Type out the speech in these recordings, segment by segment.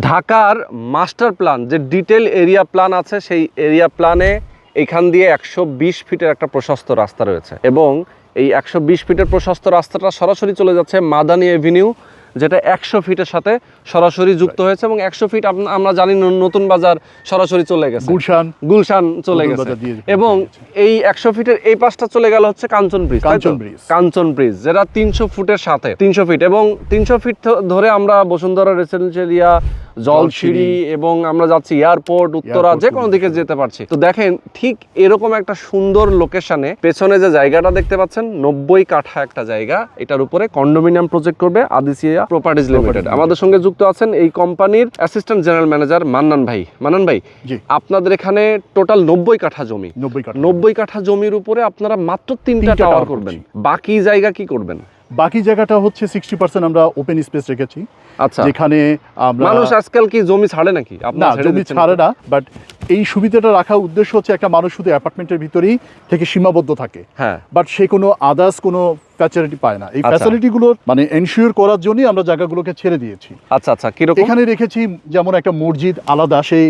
ঢাকার master plan যে detail area plan আছে সেই এরিয়া প্ল্যানে এখান দিয়ে একশো বিশ ফিটের একটা প্রশস্ত রাস্তা রয়েছে। এবং এই একশো বিশ ফিটের প্রশস্ত রাস্তাটা সরাসরি চলে যাচ্ছে মাদানি এভিনিউ যেটা একশো ফিটের সাথে সরাসরি যুক্ত হয়েছে এবং একশো ফিট আমরা জানি ন- নতুন বাজার সরাসরি চলে গেছে। গুলশান। গুলশান চলে গেছে। এবং এই একশো ফিটের এই পাশটা চলে গেল হচ্ছে Kanchan bridge Kanchan bridge. Kanchan bridge যেটা তিনশো ফুটের সাথে। তিনশো ফিট এবং তিনশো ফিট ধরে আমরা বসুন্ধরা রেসিডেন্সিয়াল জলছিড়ি এবং আমরা যাচ্ছি এয়ারপোর্ট উত্তরা যে কোনো দিকে যেতে পারছি। তো দেখেন ঠিক এরকম একটা সুন্দর লোকেশনে পেছনে যে জায়গাটা দেখতে পাচ্ছেন নব্বই কাঠা একটা জায়গা এটার উপরে কন্ডোমিনিয়াম প্রজেক্ট করবে আদিসিয়া প্রপার্টিজ লিমিটেড আমাদের সঙ্গে যুক্ত আছেন এই কোম্পানির অ্যাসিস্ট্যান্ট জেনারেল ম্যানেজার মান্নান ভাই। মান্নান ভাই আপনাদের এখানে টোটাল নব্বই কাঠা জমি। নব্বই কাঠা। জমির উপরে আপনারা মাত্র তিনটা টাওয়ার করবেন। বাকি জায়গা কি করবেন? বাকি জায়গাটা হচ্ছে সিক্সটি পার্সেন্ট আমরা ওপেন স্পেস রেখেছি। আচ্ছা। যেখানে আমরা মানুষ আজকাল কি জমি ছাড়ে নাকি? না জমি ছাড়ে না বাট এই সুবিধাটা রাখার উদ্দেশ্য হচ্ছে একটা মানুষ শুধু অ্যাপার্টমেন্টের ভিতরেই থেকে সীমাবদ্ধ থাকে। হ্যাঁ। বাট সে কোনো আদার্স কোনো ফ্যাসিলিটি পায় না। এই আচ্ছা। ফ্যাসিলিটিগুলো মানে এনশিওর করার জন্যই আমরা জায়গাগুলোকে ছেড়ে দিয়েছি। আচ্ছা আচ্ছা কীরকম? এখানে রেখেছি যেমন একটা মসজিদ আলাদা সেই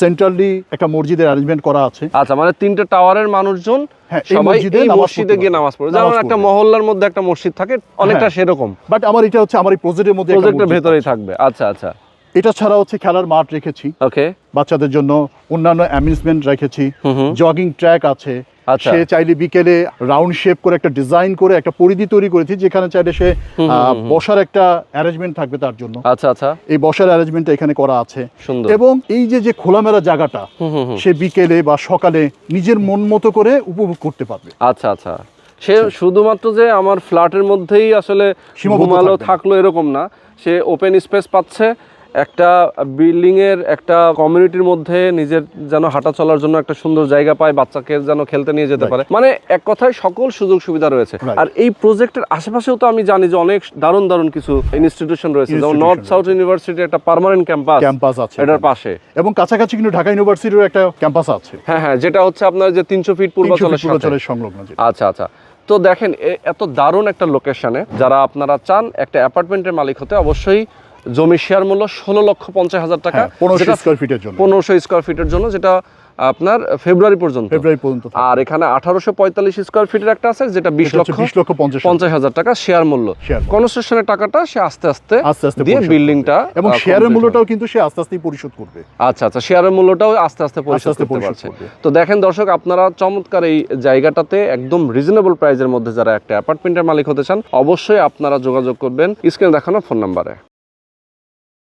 সেন্ট্রালি একটা মসজিদের অ্যারেঞ্জমেন্ট করা আছে। আচ্ছা মানে তিনটা টাওয়ারের মানুষজন হ্যাঁ, সবাই মসজিদে এই মসজিদে গিয়ে নামাজ পড়ে। যেমন একটা মহল্লার মধ্যে একটা মসজিদ থাকে অনেকটা হ্যাঁ। সেরকম। বাট আমার এটা হচ্ছে আমার এই প্রজেক্টের মধ্যে প্রজেক্টের ভেতরেই থাকবে। আচ্ছা আচ্ছা। এটা ছাড়া হচ্ছে খেলার মাঠ রেখেছি। ওকে বাচ্চাদের জন্য অন্যান্য অ্যামিউজমেন্ট রেখেছি। জগিং ট্র্যাক আছে। আচ্ছা। সে চাইলে বিকেলে রাউন্ড শেপ করে একটা ডিজাইন করে একটা পরিধি তৈরি করেছি যেখানে চাইলে সে। বসার একটা অ্যারেঞ্জমেন্ট থাকবে তার জন্য। আচ্ছা আচ্ছা। এই বসার অ্যারেঞ্জমেন্টটা এখানে করা আছে। এবং এই যে যে খোলামেলা জায়গাটা। সে বিকেলে বা সকালে নিজের মন মতো করে উপভোগ করতে পারবে। আচ্ছা আচ্ছা। সে শুধুমাত্র যে আমার ফ্ল্যাটের মধ্যেই আসলে ঘুমালো থাকল এরকম না। সে ওপেন স্পেস পাচ্ছে একটা বিল্ডিং এর একটা কমিউনিটির মধ্যে নিজের যেন হাঁটা চলার জন্য একটা সুন্দর জায়গা পায় বাচ্চাকে যেন খেলতে নিয়ে যেতে পারে। মানে এক কথায় সকল সুযোগ সুবিধা রয়েছে। আর এই প্রজেক্টের আশেপাশেও তো আমি জানি যে অনেক দারুণ দারুণ কিছু ইনস্টিটিউশন রয়েছে। যেমন নর্থ সাউথ ইউনিভার্সিটি একটা পার্মানেন্ট ক্যাম্পাস ক্যাম্পাস আছে। এটার পাশে। এবং কাছাকাছি কিন্তু ঢাকা ইউনিভার্সিটির একটা ক্যাম্পাস আছে। হ্যাঁ হ্যাঁ যেটা হচ্ছে আপনার যে তিনশো ফিট 300 পূর্বাচলের সংলগ্ন আচ্ছা আচ্ছা। তো দেখেন এত দারুণ একটা লোকেশনে যারা আপনারা চান একটা অ্যাপার্টমেন্টের মালিক হতে অবশ্যই জমি শেয়ার মূল্য ষোলো লক্ষ পঞ্চাশ হাজার টাকা। হ্যাঁ পনেরোশো স্কোয়ার ফিটের জন্য। পনেরোশো স্কোয়ার ফিটের জন্য যেটা আপনার ফেব্রুয়ারি পর্যন্ত। ফেব্রুয়ারি পর্যন্ত আর এখানে আঠারোশো পঁয়তাল্লিশ স্কোয়ার ফিটের একটা আছে যেটা বিশ লক্ষ 20 লক্ষ পঞ্চাশ হাজার। টাকা শেয়ার মূল্য। কনস্ট্রাকশনের টাকাটা সে আস্তে আস্তে আস্তে আস্তে দিয়ে বিল্ডিংটা এবং শেয়ারের মূল্যটাও কিন্তু সে আস্তে আস্তে পরিশোধ করবে। আচ্ছা আচ্ছা শেয়ারের মূল্যটাও আস্তে আস্তে পরিশোধ করতে পারছে। তো দেখেন দর্শক আপনারা চমৎকার এই জায়গাটাতে একদম রিজনেবল প্রাইজের মধ্যে যারা একটা অ্যাপার্টমেন্টের মালিক হতে চান অবশ্যই আপনারা যোগাযোগ করবেন। স্ক্রিনে দেখানো ফোন নাম্বারে